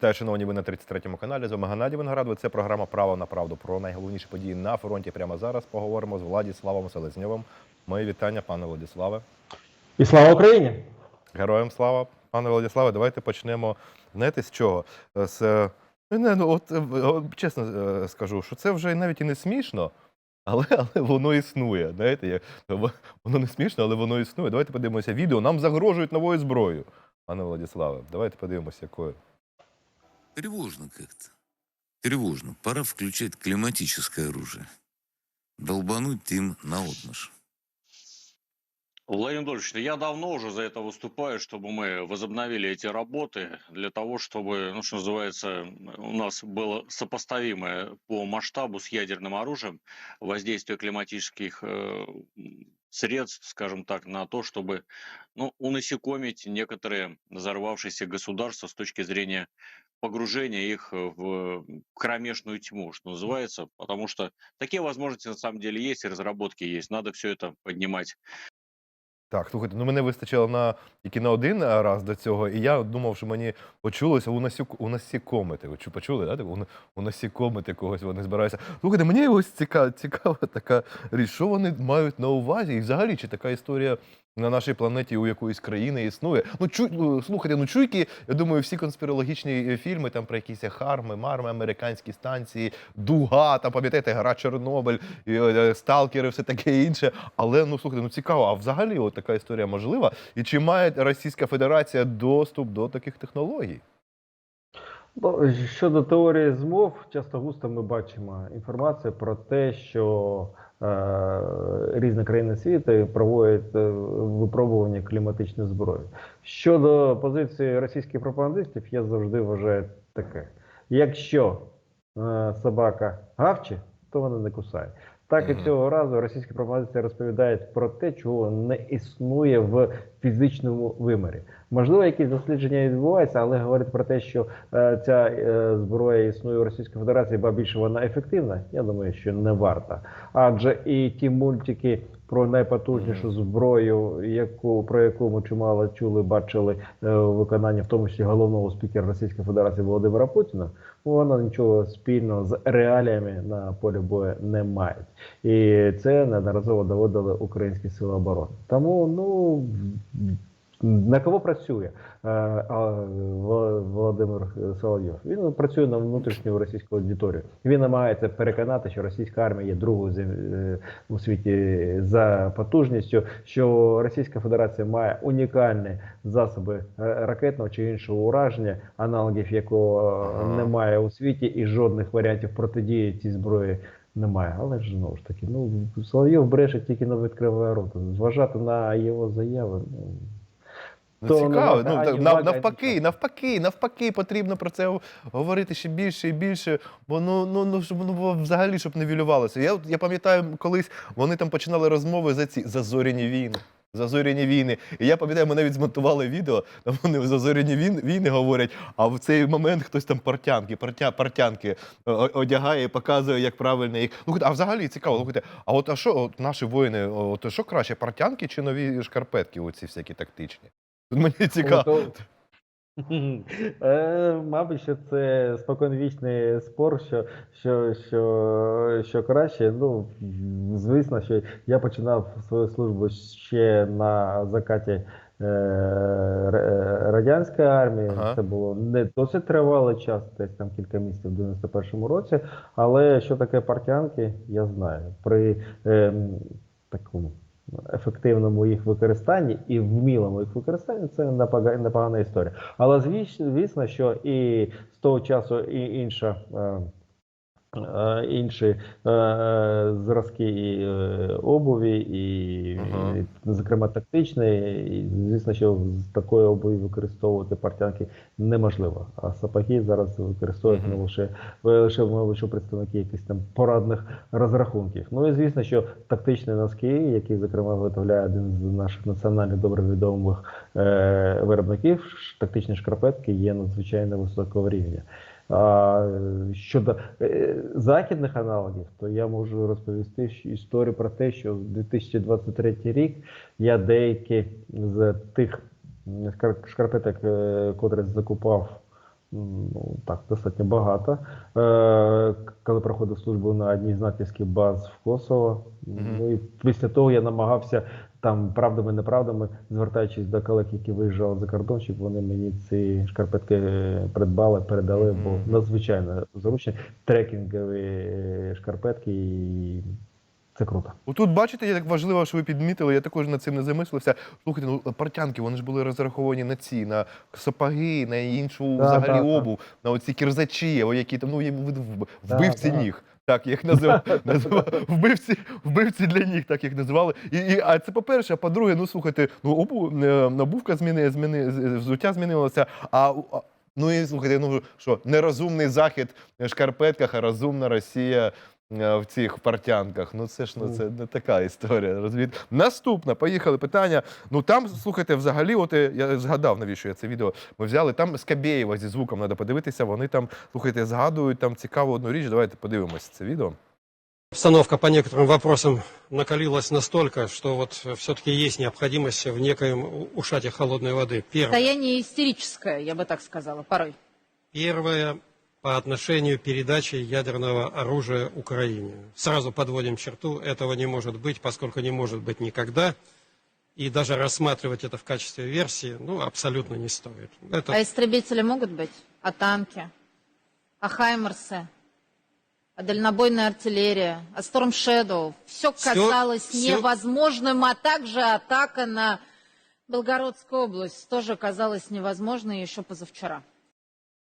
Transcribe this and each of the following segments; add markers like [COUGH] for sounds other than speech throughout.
Вітаю, шановні, ви на 33-му каналі. З вами Геннадій Виноградов. Це програма Право на правду. Про найголовніші події на фронті прямо зараз поговоримо з Владіславом Селезньовим. Мої вітання, пане Владіславе. І слава Україні! Героям слава, пане Владіславе. Давайте почнемо. Знаєте з чого? З е, не, ну, от, е, чесно е, скажу, що це вже навіть і не смішно, але, але воно існує. Знаєте, як, воно не смішно, але воно існує. Давайте подивимося відео. Нам загрожують новою зброєю. Пане Владіславе, давайте подивимося, якою. Тревожно как-то. Тревожно. Пора включать климатическое оружие. Долбануть им на отмышь. Владимир Владимирович, я давно уже за это выступаю, чтобы мы возобновили эти работы для того, чтобы, ну, что называется, у нас было сопоставимое по масштабу с ядерным оружием воздействие климатических э, средств, скажем так, на то, чтобы ну, унасекомить некоторые взорвавшиеся государства с точки зрения погружения их в кромешную тьму, что называется, потому что такие возможности на самом деле есть, и разработки есть. Надо все это поднимать Так, слухайте, ну мене вистачило на тільки на один раз до цього, і я думав, що мені почулося у насік, у насікомити. Чу- почули, да? У, у насікомити когось вони збираються. Слухайте, мені ось цікава, цікава така річ, що вони мають на увазі, і взагалі чи така історія на нашій планеті у якоїсь країни існує. Ну чу, ну, слухайте, ну чуйки, я думаю, всі конспірологічні е, фільми там про якісь харми, марми, американські станції, дуга, там пам'ятаєте, гра Чорнобиль, е, сталкери, все таке інше. Але ну слухайте, ну цікаво, а взагалі от така історія можлива? І чи має Російська Федерація доступ до таких технологій? Ну, щодо теорії змов, часто густо ми бачимо інформацію про те, що е, різні країни світу проводять е, випробування кліматичної зброї. Щодо позиції російських пропагандистів, я завжди вважаю таке: якщо е, собака гавче, то вона не кусає. Так і цього разу російські пропагандисти розповідають про те, чого не існує в фізичному вимірі. Можливо, якісь дослідження відбуваються, але говорить про те, що е, ця е, зброя існує у Російській Федерації, ба більше вона ефективна. Я думаю, що не варта. Адже і ті мультики про найпотужнішу зброю, яку про яку ми чимало чули, бачили е, виконання, в тому числі головного спікера Російської Федерації Володимира Путіна, вона нічого спільного з реаліями на полі бою не мають. І це неодноразово доводили українські сили оборони. Тому ну. На кого працює е, Володимир Соловйов? Він працює на внутрішню російську аудиторію. Він намагається переконати, що російська армія є другою е, у світі за потужністю, що Російська Федерація має унікальні засоби е, ракетного чи іншого ураження, аналогів якого немає у світі, і жодних варіантів протидії цій зброї. Немає, але ж знову ж таки, ну Соловйов бреше тільки на відкриває рот. Зважати на його заяви. Ну, Ну, То цікаво. Ну, ані так, нав- навпаки, навпаки, навпаки, потрібно про це говорити ще більше і більше, бо ну, ну, ну щоб ну, взагалі щоб не вілювалося. Я, я пам'ятаю, колись вони там починали розмови за ці зазоряні війни. Зазоряні війни. І я пам'ятаю, ми навіть змонтували відео, там вони зазоряні війни, війни говорять, а в цей момент хтось там портянки, портя, портянки о- одягає і показує, як правильно їх. Слухайте, а взагалі цікаво, слухайте, а от а що от наші воїни, от що краще, портянки чи нові шкарпетки, оці всякі тактичні? Тут мені цікаво. Ну, [LAUGHS] Е, Мабуть, що це споконвічний спор, що, що, що, що краще. Ну, звісно, що я починав свою службу ще на закаті е, радянської армії. Ага. Це було не досить тривалий час, десь там кілька місяців в 91-му році. Але що таке партянки, я знаю. При ем, такому ефективному їх використанні і вмілому їх використанні це непога- непогана історія. Але звісно, звісно, що і з того часу і інша. Е, Інші е, зразки і е, обуві, і, Ага. і, зокрема тактичної, і звісно, що з такої обуві використовувати партянки неможливо. А сапоги зараз використовують Мгм. ну, лише лише що представники якихось там порадних розрахунків. Ну і звісно, що тактичні носки, які зокрема виготовляє один з наших національно добре відомих е, виробників, тактичні шкарпетки є надзвичайно високого рівня. А щодо е, західних аналогів, то я можу розповісти історію про те, що в 2023 рік я деякі з тих шкарпеток, е, котрі закупав Ну так, достатньо багато. Е, коли проходив службу на одній з натівських баз в Косово. Мгм. Ну і після того я намагався там правдами неправдами, звертаючись до колег, які виїжджали за кордон, щоб вони мені ці шкарпетки е, придбали, передали, бо надзвичайно зручні трекінгові е, шкарпетки, і це круто. Отут, бачите, як важливо, що ви підмітили, я також над цим не замислився. Слухайте, ну портянки, вони ж були розраховані на ці, на сапоги, на іншу Да, взагалі да, да. на оці кірзачі, які там, ну, є вб- вб- Да, вбивці да. ніг. Так, їх називали, [LAUGHS] називали вбивці, вбивці для ніг, так їх називали. І, і, а це по-перше, а по-друге, ну слухайте, ну обу, е, обувка зміни, зміни, взуття змінилося, а ну і слухайте, ну що, нерозумний захід в шкарпетках, а розумна Росія е, в цих портянках. Ну це ж ну це не така історія. Розумієте? Наступна, поїхали питання. Ну там, слухайте, взагалі, от е, я згадав, навіщо я це відео ми взяли. Там Скабєєва зі звуком треба подивитися. Вони там, слухайте, згадують там цікаву одну річ. Давайте подивимося це відео. Обстановка по некоторым вопросам накалилась настолько, что вот все-таки есть необходимость в некоем ушате холодной воды. Первое. Состояние истерическое, я бы так сказала, порой. Первое По отношению передачи ядерного оружия Украине. Сразу подводим черту, этого не может быть, поскольку не может быть никогда. И даже рассматривать это в качестве версии, ну, абсолютно не стоит. Это А истребители могут быть? А танки? А хаймерсы? А дальнобойная артиллерия? А Storm Shadow? Все казалось всё- невозможным, а также атака на Белгородскую область тоже казалось невозможной еще позавчера.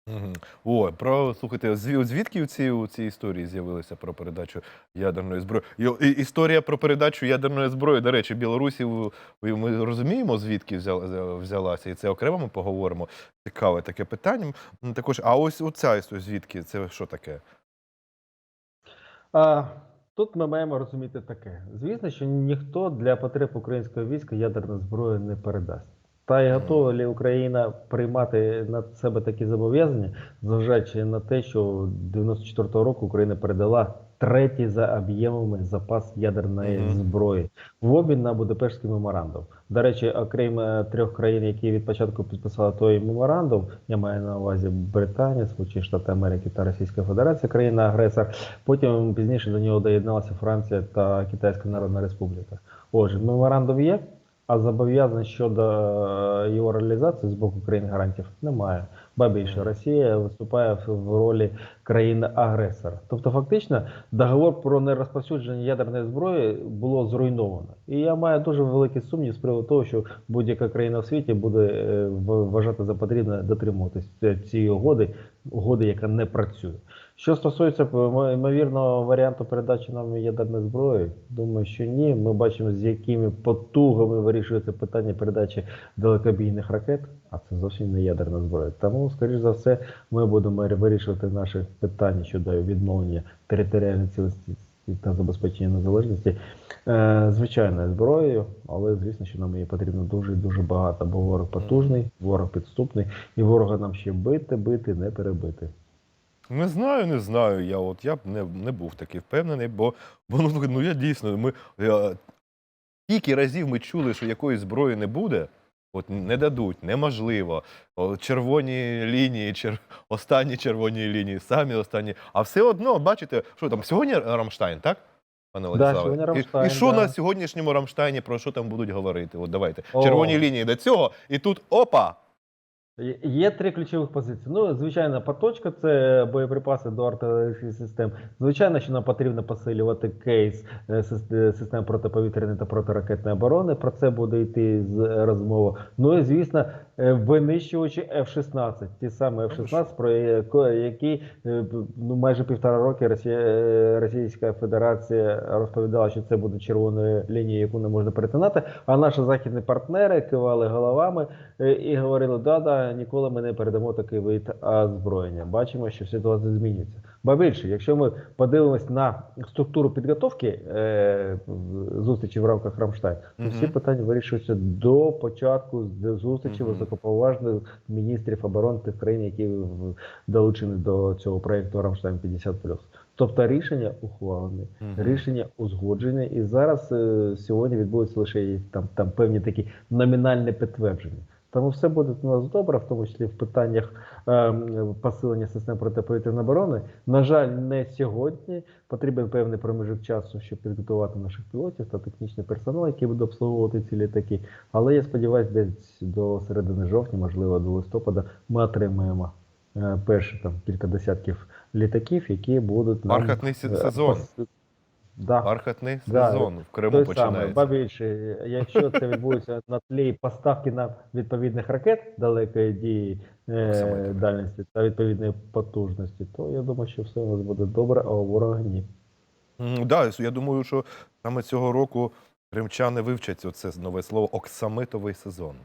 Угу. О, про слухайте, зві- звідки у ці, у цій історії з'явилися про передачу ядерної зброї? І, і, історія про передачу ядерної зброї, до речі, Білорусі ми розуміємо, звідки взяла, взялася, і це окремо ми поговоримо. Цікаве таке питання. Також, а ось оця історія, звідки? Це що таке? А, тут ми маємо розуміти таке: звісно, що ніхто для потреб українського війська ядерну зброю не передасть. Та й готова ли Україна приймати на себе такі зобов'язання, зважаючи на те, що 94-го року Україна передала третій за об'ємами запас ядерної Мгм. зброї в обмін на Будапештський меморандум. До речі, окрім е, трьох країн, які від початку підписали той меморандум, я маю на увазі Британія, Сполучені Штати Америки та Російська Федерація, країна-агресор. Потім пізніше до нього доєдналася Франція та Китайська Народна Республіка. Отже, меморандум є, а зобов'язань щодо е, його реалізації з боку країн гарантів немає. Ба більше Росія виступає в- ролі країни-агресора. Тобто, фактично, договор про нерозповсюдження ядерної зброї було зруйновано. І я маю дуже великий сумнів з приводу того, що будь-яка країна в світі буде е, вважати за потрібне дотримуватись цієї угоди, угоди, яка не працює. Що стосується ймовірного варіанту передачі нам ядерної зброї, думаю, що ні. Ми бачимо, з якими потугами вирішується питання передачі далекобійних ракет, а це зовсім не ядерна зброя. Тому, скоріш за все, ми будемо вирішувати наші питання щодо відновлення територіальної цілісності та забезпечення незалежності е, звичайною зброєю, але звісно, що нам її потрібно дуже дуже багато, бо ворог потужний, ворог підступний, і ворога нам ще бити, бити, не перебити. Не знаю, не знаю. Я от я б не, не був такий впевнений, бо, бо ну, ну я дійсно. Ми, я, скільки разів ми чули, що якоїсь зброї не буде, от не дадуть, неможливо. Червоні лінії, чер, останні червоні лінії, самі останні. А все одно, бачите, що там сьогодні Рамштайн, так? Пане Владиславе? І- Рамштайн, і, що да. на сьогоднішньому Рамштайні про що там будуть говорити? От давайте. О. Червоні лінії до цього, і тут опа! Є- три ключових позиції. Ну, звичайно, поточка це боєприпаси до артилерійських систем. Звичайно, що нам потрібно посилювати кейс е, е, систем протиповітряної та протиракетної оборони. Про це буде йти з е, розмова. Ну і звісно, винищувачі F-16, ті самі F-16, про які ну майже півтора роки Російська Федерація розповідала, що це буде червоною лінією, яку не можна перетинати. А наші західні партнери кивали головами і говорили: ніколи ми не передамо такий вид озброєння. Бачимо, що ситуація змінюється. Ба більше, якщо ми подивимось на структуру підготовки е, зустрічі в рамках Рамштайн, то всі питання вирішуються до початку зустрічі високоповажних міністрів оборони тих країн, які долучені до цього проєкту Рамштайн 50+. Тобто рішення ухвалені, Мгм. рішення узгоджені, і зараз е, сьогодні відбудуться лише там, там певні такі номінальні підтвердження. Тому все буде у нас добре, в тому числі в питаннях ем, посилення систем протиповітряної оборони. На жаль, не сьогодні. Потрібен певний проміжок часу, щоб підготувати наших пілотів та технічний персонал, який буде обслуговувати ці літаки. Але я сподіваюся, десь до середини жовтня, можливо, до листопада, ми отримаємо е, перші там кілька десятків літаків, які будуть нам Бархатний е, сезон. пос- Да. Бархатний Да, сезон в Криму Той починається. ба більше, якщо це відбудеться на тлі поставки на відповідних ракет далекої дії е, дальності та відповідної потужності, то я думаю, що все у нас буде добре, а у ворога ні. Да, я думаю, що саме цього року кримчани вивчать оце нове слово оксамитовий сезон.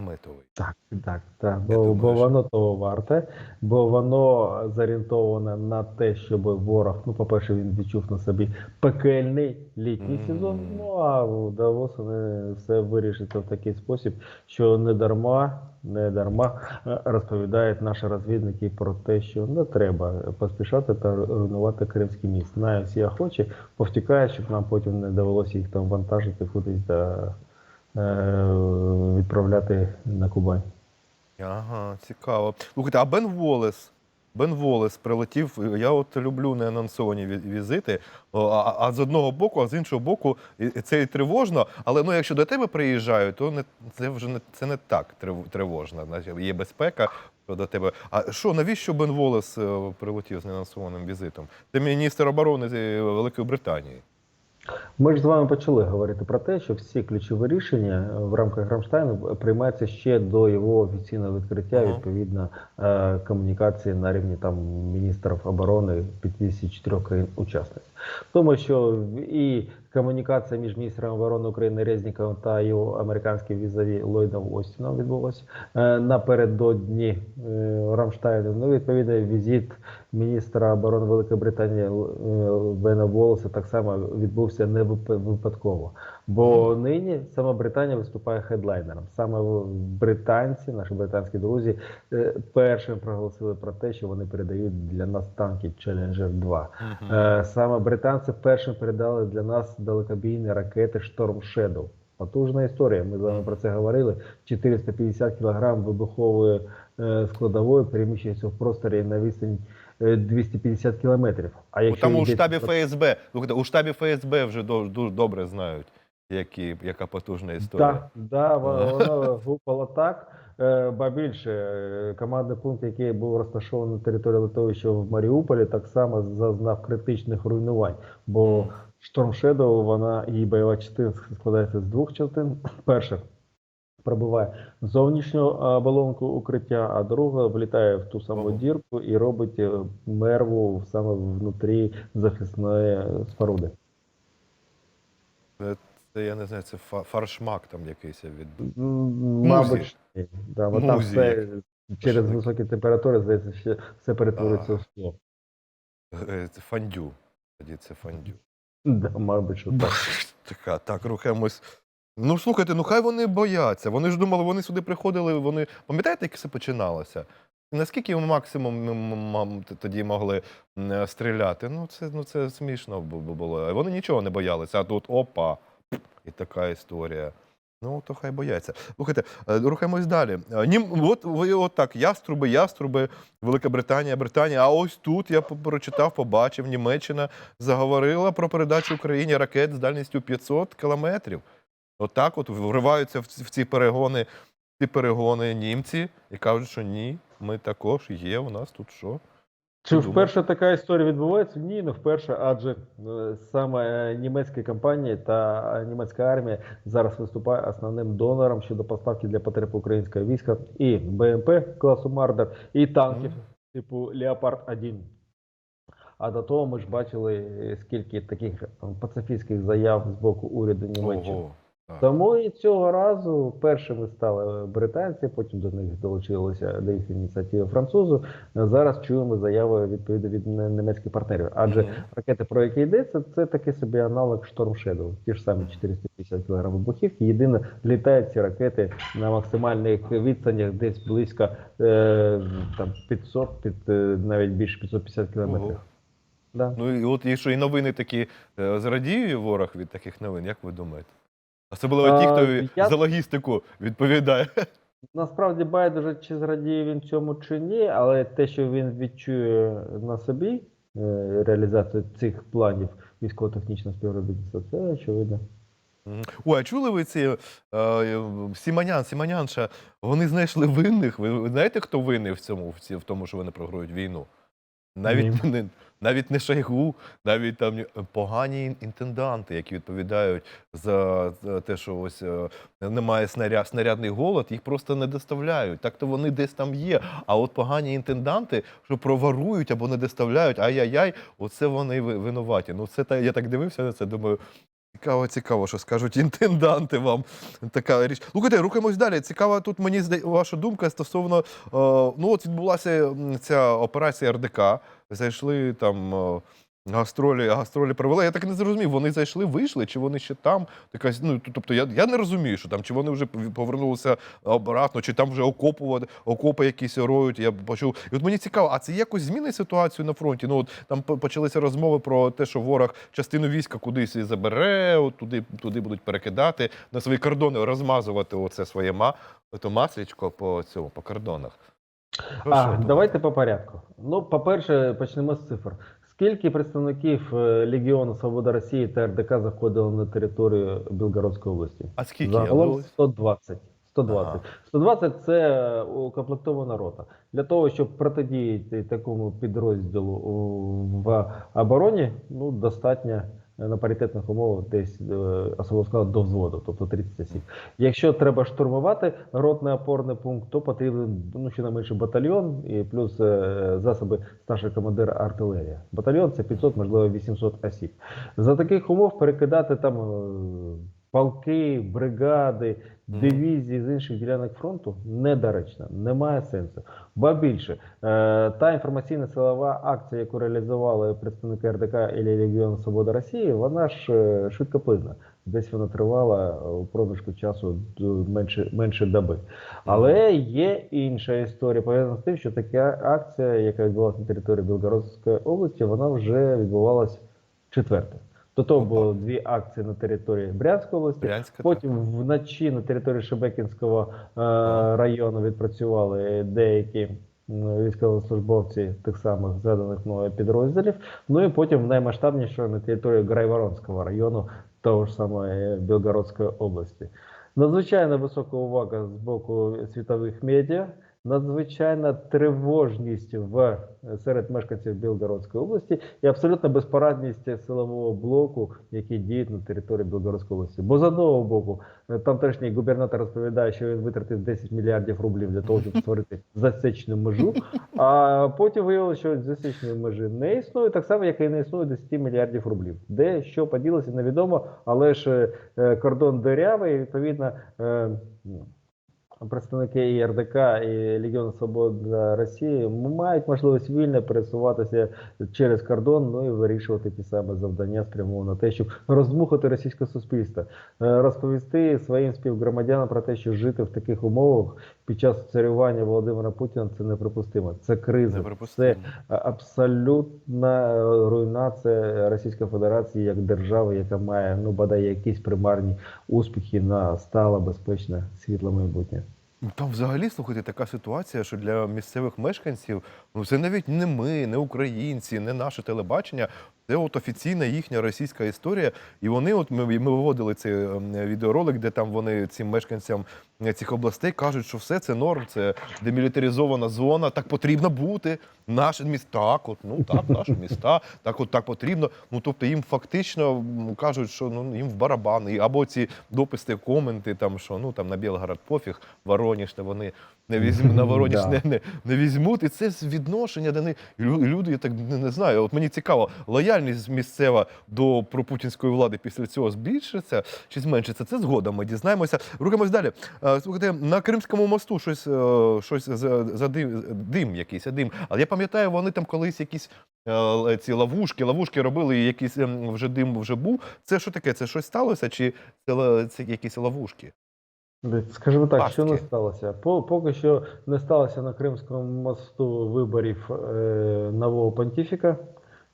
Оксамитовий. Так, так, так. Бо, думаю, бо що- воно того варте, бо воно зорієнтоване на те, щоб ворог, ну, по-перше, він відчув на собі пекельний літній Мгм. сезон. Ну а Давос все вирішиться в такий спосіб, що не дарма, не дарма е, розповідають наші розвідники про те, що не треба поспішати та руйнувати Кримський міст. Знаю всі охочі, повтікають, щоб нам потім не довелося їх там вантажити кудись е, відправляти на Кубань. Ага, цікаво. Слухайте, а Бен Волес. Бен Волес прилетів. Я от люблю неанонсовані візити. А, а з одного боку, а з іншого боку, це і тривожно. Але ну, якщо до тебе приїжджають, то не це вже не це не так тривожно. Є безпека до тебе. А що, навіщо Бен Волес е, прилетів з неанонсованим візитом? Це міністр оборони е, Великої Британії. Ми ж з вами почали говорити про те, що всі ключові рішення в рамках Рамштайну приймаються ще до його офіційного відкриття, відповідно е, комунікації на рівні там міністрів оборони 54 країн-учасниць. Тому що і комунікація між міністром оборони України Резніковим та його американським візаві Ллойдом Остіном відбулася е, напередодні е, Рамштайну. Ну, відповідно, візит міністра оборони Великої Британії е, Бена Волоса так само відбувся не вип- випадково. Бо нині саме Британія виступає хедлайнером. Саме британці, наші британські друзі, е, першим проголосили про те, що вони передають для нас танки Challenger 2. Е, Саме британці першим передали для нас далекобійні ракети Storm Shadow. Потужна історія. Ми з вами про це говорили. 450 кг вибухової е, складової переміщується в просторі на відстань е, 250 кілометрів. А якщо Там у штабі ФСБ. У штабі ФСБ вже дуже добре знають, які, яка потужна історія. Так, да, во- воно гупало так. Е, Ба більше, е, командний пункт, який був розташований на території литовища в Маріуполі, так само зазнав критичних руйнувань. Бо Storm Shadow, вона її бойова частина складається з двох частин. [CLEARS THROAT] Перша пробиває зовнішню е, оболонку укриття, а друга влітає в ту саму дірку і робить мерву саме внутрі захисної споруди. Це, я не знаю, це фаршмак там якийсь від. Музі. Мабуть, да, бо там Музі все через таке? високі температури, здається, ще все перетворюється А. в скло. е, це фандю. Тоді це фандю. Да, мабуть, що так. [LAUGHS] Така, так, рухаємось. Ну, слухайте, ну хай вони бояться. Вони ж думали, вони сюди приходили, вони. Пам'ятаєте, як все починалося? Наскільки максимум м- м- м- т- тоді могли стріляти? Ну, це, ну, це смішно бу- бу- було. Вони нічого не боялися, а тут опа, і така історія. Ну, то хай бояться. Слухайте, е, рухаємось далі. Е, Нім, от ви от так, яструби, яструби, Велика Британія, Британія. А ось тут я прочитав, побачив, Німеччина заговорила про передачу Україні ракет з дальністю 500 кілометрів. Отак от вриваються в ці, в ці перегони, ці перегони німці і кажуть, що ні, ми також є, у нас тут що? Чи вперше така історія відбувається? Ні, не вперше, адже е, саме німецькі компанії та німецька армія зараз виступає основним донором щодо поставки для потреб українського війська і БМП класу Мардер, і танків типу Леопард 1 А до того ми ж бачили, е, скільки таких е, пацифістських заяв з боку уряду Німеччини. Ого. Тому і цього разу першими стали британці, потім до них долучилися до їх ініціативи французи. Зараз чуємо заяви відповідно від німецьких партнерів. Адже Мгм. ракети, про які йдеться, це такий собі аналог Storm Shadow. Ті ж самі 450 кг вибухівки. Єдине, літають ці ракети на максимальних відстанях, десь близько е, там 500, під, е, навіть більше 550 кілометрів. Ого. Да. Ну і от і що і новини такі е, зрадіє ворог від таких новин, як ви думаєте? Особливо ті, хто я- за логістику відповідає. [LAUGHS] Насправді байдуже, чи зрадіє він цьому чи ні, але те, що він відчує на собі е, реалізацію цих планів військово-технічного співробітництва, це очевидно. Мгм. Ой, а чули ви ці е, Сіманян, Сіманянша, вони знайшли винних. Ви, ви знаєте, хто винний в цьому, в, ці, в тому, що вони програють війну? Навіть не, навіть не Шайгу, навіть там погані інтенданти, які відповідають за, те, що ось е, немає снаряд, снарядний голод, їх просто не доставляють. Так то вони десь там є. А от погані інтенданти, що проварують або не доставляють, ай-яй-яй, оце вони винуваті. Ну, це я так дивився на це, думаю. Цікаво, цікаво, що скажуть [LAUGHS] інтенданти вам. Така річ. Слухайте, рухаємось далі. Цікава тут мені ваша думка стосовно. Е, ну, от відбулася ця операція РДК. Зайшли там. Гастролі, гастролі провели. Я так і не зрозумів, вони зайшли, вийшли, чи вони ще там? Така, ну, тобто я, я не розумію, що там, чи вони вже повернулися обратно, чи там вже окопувати, окопи якісь роють. Я почув. І от мені цікаво, а це якось змінить ситуацію на фронті? Ну от там почалися розмови про те, що ворог частину війська кудись і забере, от туди, туди будуть перекидати на свої кордони, розмазувати оце своє ма, то маслічко по цьому, по кордонах. А, давайте по порядку. Ну, по-перше, почнемо з цифр. Скільки представників е, Легіону Свобода Росії та РДК заходило на територію Білгородської області? А скільки? Загалом Але ось- 120. 120. Ага. 120 – це укомплектована рота. Для того, щоб протидіяти такому підрозділу в обороні, ну, достатньо на паритетних умовах десь е, особливо сказати, до взводу, тобто 30 осіб. Якщо треба штурмувати ротний опорний пункт, то потрібен ну, щонайменше батальйон і плюс е, засоби старший командир артилерії. Батальйон це 500, можливо, 800 осіб. За таких умов перекидати там е, полки, бригади, дивізії з інших ділянок фронту недоречно, немає сенсу. Ба більше, е, та інформаційна силова акція, яку реалізували представники РДК і Легіон Свобода Росії, вона ж е, швидкоплинна. Десь вона тривала у проміжку часу менше, менше доби. Але є інша історія пов'язана з тим, що така акція, яка відбулася на території Білгородської області, вона вже відбувалась четверта. До того було дві акції на території Брянської області. Брянська, так. Потім вночі на території Шебекінського е, району відпрацювали деякі військовослужбовці тих самих згаданих мною підрозділів. Ну і потім наймасштабніше на території Грайворонського району того ж самої Білгородської області. Надзвичайно висока увага з боку світових медіа, надзвичайна тривожність в серед мешканців Білгородської області і абсолютна безпорадність силового блоку, який діє на території Білгородської області. Бо з одного боку, е, тамтешній губернатор розповідає, що він витратив 10 мільярдів рублів для того, щоб [LAUGHS] створити засічну межу. А потім виявилося, що засічної межі не існує, так само, як і не існує 10 мільярдів рублів. Де що поділося, невідомо, але ж е, кордон дирявий, відповідно. Представники і РДК, і Легіон Свобода Росії мають можливість вільно пересуватися через кордон, ну і вирішувати ті саме завдання спрямовано на те, щоб розмухати російське суспільство, Е, розповісти своїм співгромадянам про те, що жити в таких умовах під час царювання Володимира Путіна це неприпустимо. Це криза, це абсолютна е, руйнація Російської Федерації як держави, яка має ну бодай якісь примарні успіхи на стале, безпечне світле майбутнє. Там взагалі, слухайте, така ситуація, що для місцевих мешканців ну це навіть не ми, не українці, не наше телебачення. Це от офіційна їхня російська історія. І вони, от ми, ми виводили цей ем, відеоролик, де там вони цим мешканцям е, цих областей кажуть, що все це норм, це демілітаризована зона, так потрібно бути. Наші міста, так, от, ну так, наші міста, так от так потрібно. Ну тобто їм фактично кажуть, що ну їм в барабан. І або ці дописи, коменти, там що ну там на Білгород пофіг, Вороніж, вони не візьмуть на Вороніж, [LAUGHS] не, не, не візьмуть. І це відношення до них. Люди, я так не, не знаю. От мені цікаво, лояльність місцева до пропутінської влади після цього збільшиться чи зменшиться? Це згодом. Ми дізнаємося. Рухаємось далі. Слухайте, на Кримському мосту щось, е, щось за, за дим, дим якийсь, а дим. Але я пам'ятаю, вони там колись якісь е, ці ловушки, ловушки робили, і якийсь ем, вже дим вже був. Це що таке? Це щось сталося? Чи це, це якісь ловушки? Скажімо так, що не сталося? По- Поки що не сталося на Кримському мосту виборів е, нового понтифіка,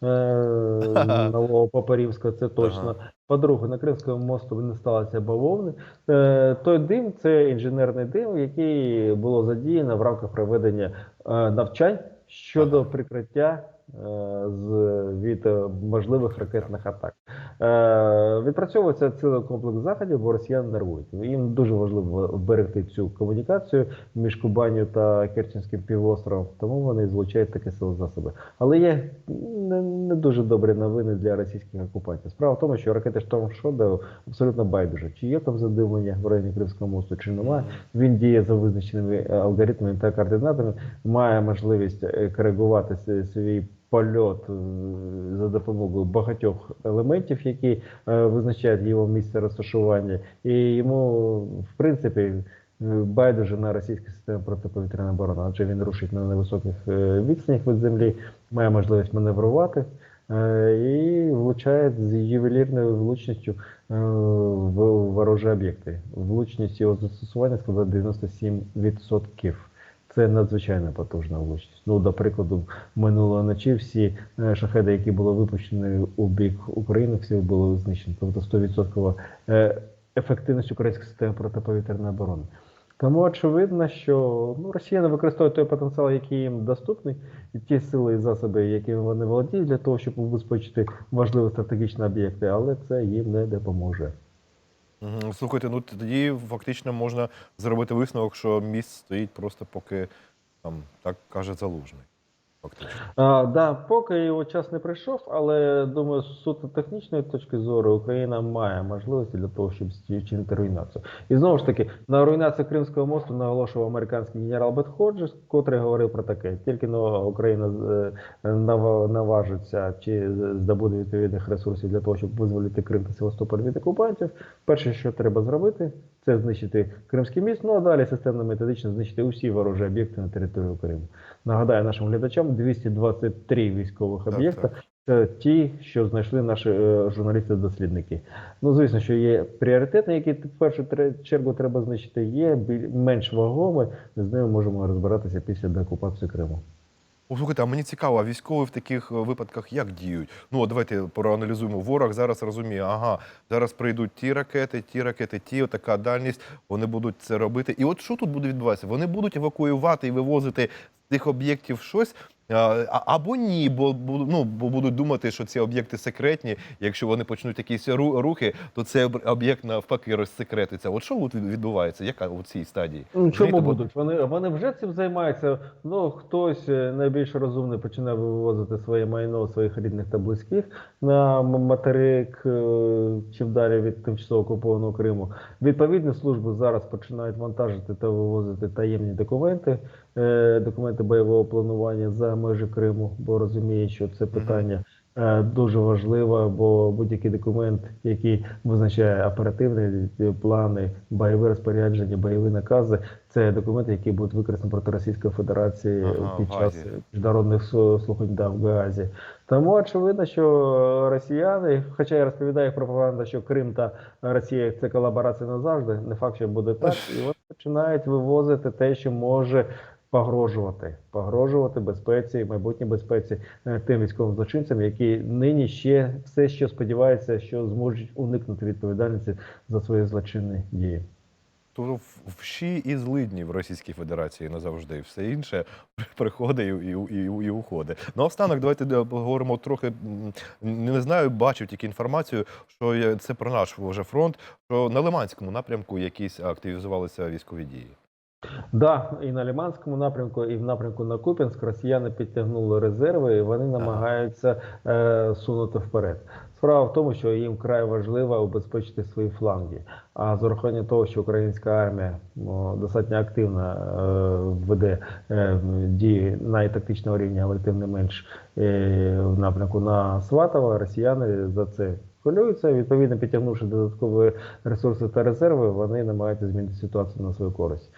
е, [LAUGHS] нового Папа Римського, це точно. По-друге, на Кримському мосту не сталося бавовни. Е, той дим це інженерний дим, який було задіяно в рамках проведення е, навчань щодо прикриття е, з, від е, можливих ракетних атак. Е, відпрацьовується цілий комплекс заходів, бо росіяни нервують. Їм дуже важливо вберегти цю комунікацію між Кубанію та Керченським півостровом, тому вони злучають такі сили засоби. Але є не, не дуже добрі новини для російських окупантів. Справа в тому, що ракети Шторм Шодо абсолютно байдуже, чи є там задимлення в районі Кримського мосту, чи немає. Він діє за визначеними е, алгоритмами та координатами, має можливість е, коригувати свій польот е, за допомогою багатьох елементів, які е, визначають його місце розташування, і йому, в принципі, е, байдуже на російську систему протиповітряної оборони, адже він рушить на невисоких відстанях від землі, має можливість маневрувати і влучає з ювелірною влучністю в ворожі об'єкти. Влучність його застосування складає 97%. Це надзвичайно потужна влучність. Ну, до прикладу, минулої ночі всі е, шахеди, які були випущені у бік України, всі були знищені. Тобто 100% е, ефективність української системи протиповітряної оборони. Тому очевидно, що ну, росіяни використовують той потенціал, який їм доступний, і ті сили і засоби, якими вони володіють, для того, щоб убезпечити важливі стратегічні об'єкти, але це їм не допоможе. Слухайте, ну тоді фактично можна зробити висновок, що міст стоїть просто поки там так каже залужний. Фактично. А, да, поки його час не прийшов, але думаю, з суто технічної точки зору Україна має можливості для того, щоб вчинити руйнацію. І знову ж таки, на руйнацію Кримського мосту наголошував американський генерал Бет Ходжес, котрий говорив про таке: тільки но Україна е, наважиться чи здобуде відповідних ресурсів для того, щоб визволити Крим та Севастополь від окупантів. Перше, що треба зробити, це знищити Кримський міст. Ну а далі системно методично знищити усі ворожі об'єкти на території Криму. Нагадаю нашим глядачам, 223 військових Так, об'єкта. Це ті, що знайшли наші е, журналісти-дослідники. Ну, звісно, що є пріоритетні, які в першу чергу треба знищити, є менш вагомі. З ними можемо розбиратися після деокупації Криму. О, слухайте, а мені цікаво, а військові в таких е, випадках як діють? Ну, от давайте проаналізуємо. Ворог зараз розуміє, ага, зараз прийдуть ті ракети, ті ракети, ті, така дальність, вони будуть це робити. І от що тут буде відбуватися? Вони будуть евакуювати і вивозити з тих об'єктів щось. Або ні, бо, ну, бо будуть думати, що ці об'єкти секретні. Якщо вони почнуть якісь ру- рухи, то цей об'єкт навпаки розсекретиться. От що відбувається? Яка у цій стадії? Ну, чому будуть? Вони, вони вже цим займаються. Ну, хтось е, найбільш розумний починає вивозити своє майно своїх рідних та близьких на материк е, чи вдалі від тимчасово окупованого Криму. Відповідні служби зараз починають вантажити та вивозити таємні документи, документи бойового планування за межі Криму, бо розуміють, що це питання. е, Дуже важливо, бо будь-який документ, який визначає оперативні е, плани, бойові розпорядження, бойові накази, це документи, які будуть використані проти Російської Федерації Ага, під час міжнародних слухань да, в Гаазі. Тому очевидно, що росіяни, хоча я розповідаю пропаганда, що Крим та Росія це колаборація назавжди, не факт, що буде так, і вони починають вивозити те, що може. Погрожувати, погрожувати безпеці, майбутній безпеці е, тим військовим злочинцям, які нині ще все ще сподіваються, що зможуть уникнути відповідальності за свої злочинні дії. То в- вщі і злидні в Російській Федерації назавжди. Все інше [LAUGHS] приходить і, і, і, уходить. Наостанок, давайте поговоримо трохи. Не знаю, бачив тільки інформацію, що це про наш вже фронт, що на Лиманському напрямку якісь активізувалися військові дії. Да, і на Лиманському напрямку, і в напрямку на Куп'янськ росіяни підтягнули резерви, і вони намагаються е, сунути вперед. Справа в тому, що їм край важливо убезпечити свої фланги. А з урахуванням того, що українська армія ну, достатньо активно е, веде е, дії найтактичного рівня, але тим не менш е, в напрямку на Сватово, росіяни за це хвилюються. Відповідно, підтягнувши додаткові ресурси та резерви, вони намагаються змінити ситуацію на свою користь.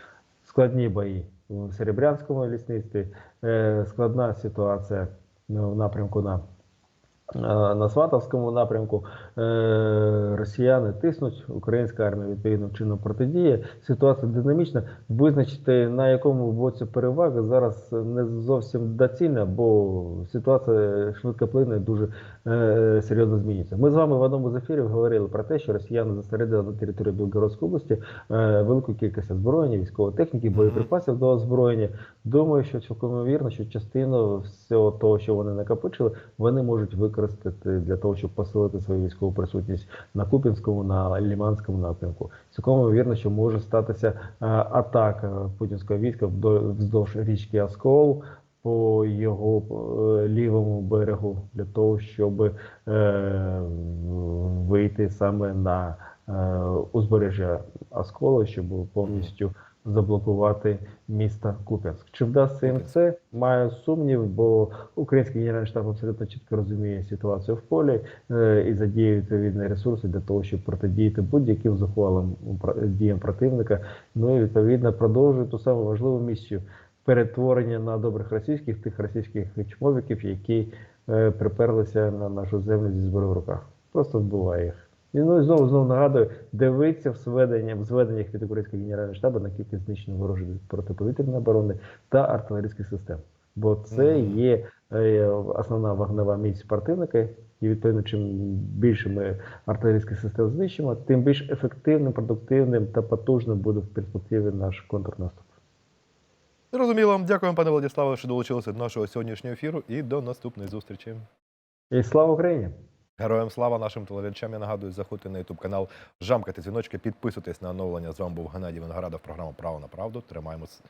Складні бої в Серебрянському лісництві, е, складна ситуація ну, в напрямку на Е, На Сватовському напрямку е, росіяни тиснуть, українська армія відповідним чином протидіє. Ситуація динамічна. Визначити на якому боці переваги зараз не зовсім доцільно, бо ситуація швидкоплинна і дуже е, серйозно змінюється. Ми з вами в одному з ефірів говорили про те, що росіяни зосередили на території Білгородської області е, велику кількість озброєння, військової техніки, боєприпасів до озброєння. Думаю, що цілком ймовірно, що частину всього того, що вони накопичили, вони можуть використати для того, щоб посилити свою військову присутність на Купінському, на Ліманському напрямку. Цілком ймовірно, що може статися е, атака путінського війська вздовж річки Аскол по його е, лівому берегу для того, щоб е, вийти саме на е, узбережжя Аскола, щоб повністю заблокувати місто Куп'янськ. Чи вдасться їм це? Маю сумнів, бо український генеральний штаб абсолютно чітко розуміє ситуацію в полі е, і задіє відповідні ресурси для того, щоб протидіяти будь-яким захвалим пр- діям противника. Ну і відповідно продовжує ту саму важливу місію перетворення на добрих російських тих російських чмовіків, які е, приперлися на нашу землю зі зброєю в руках. Просто вбиває їх. І ну знову знову нагадую, дивиться в зведення в зведеннях від українського генерального штабу на кількість знищено ворожої протиповітряної оборони та артилерійських систем. Бо це є е, основна вогнева міць противника, і відповідно, чим більше ми артилерійських систем знищимо, тим більш ефективним, продуктивним та потужним буде в перспективі наш контрнаступ. Зрозуміло. Дякуємо, пане Владиславе, що долучилися до нашого сьогоднішнього ефіру і до наступної зустрічі. І слава Україні! Героям слава нашим телеглядачам. Я нагадую, заходьте на ютуб канал, жамкайте дзвіночки, підписуйтесь на оновлення. З вами був Геннадій Виноградов, програма Право на правду. Тримаємось.